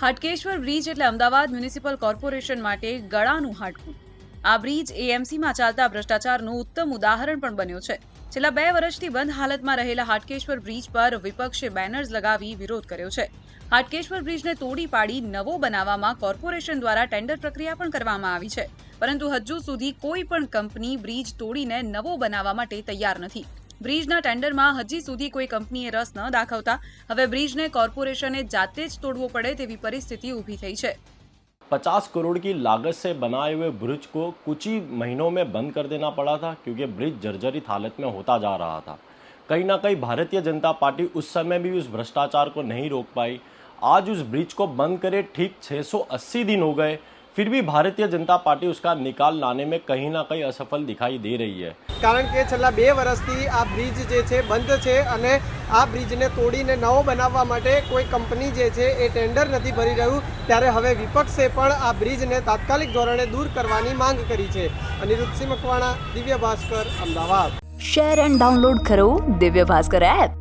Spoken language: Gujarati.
હાટકેશ્વર બ્રિજ એટલે અમદાવાદ મ્યુનિસિપલ કોર્પોરેશન માટે ગળાનું હાડકું. આ બ્રિજ એએમસીમાં ચાલતા ભ્રષ્ટાચારનું ઉત્તમ ઉદાહરણ પણ બન્યો છે. છેલ્લા બે વર્ષથી બંધ હાલતમાં રહેલા હાટકેશ્વર બ્રિજ પર વિપક્ષે બેનર્સ લગાવી વિરોધ કર્યો છે. હાટકેશ્વર બ્રિજને તોડી પાડી નવો બનાવવામાં કોર્પોરેશન દ્વારા ટેન્ડર પ્રક્રિયા પણ કરવામાં આવી છે. પરંતુ હજુ સુધી કોઈ પણ કંપની બ્રિજ તોડીને નવો બનાવવા માટે તૈયાર નથી. બ્રિજના ટેન્ડરમાં હજી સુધી કોઈ કંપનીએ રસ ન દાખવતા હવે બ્રિજને કોર્પોરેશને જાતે જ તોડવો પડે તેવી પરિસ્થિતિ ઊભી થઈ છે पचास करोड़ की लागत से बनाए हुए ब्रिज को कुछ ही महीनों में बंद कर देना पड़ा था क्योंकि ब्रिज जर्जरित हालत में होता जा रहा था कहीं ना कहीं भारतीय जनता पार्टी उस समय भी उस भ्रष्टाचार को नहीं रोक पाई आज उस ब्रिज को बंद करे ठीक 680 दिन हो गए फिर भी भारतीय जनता पार्टी उसका निकाल लाने में कहीं ना कहीं असफल दिखाई दे रही है કારણ કે છેલ્લા બે વર્ષથી આ બ્રિજ જે છે બંધ છે અને આ બ્રિજને તોડીને નવો બનાવવા માટે કોઈ કંપની જે છે એ ટેન્ડર નથી ભરી રહ્યું ત્યારે હવે વિપક્ષે પણ આ બ્રિજને તાત્કાલિક ધોરણે દૂર કરવાની માંગ કરી છે Aniruddhsinh Makwana Divya Bhaskar Ahmedabad share and download કરો દિવ્ય ભાસ્કર એપ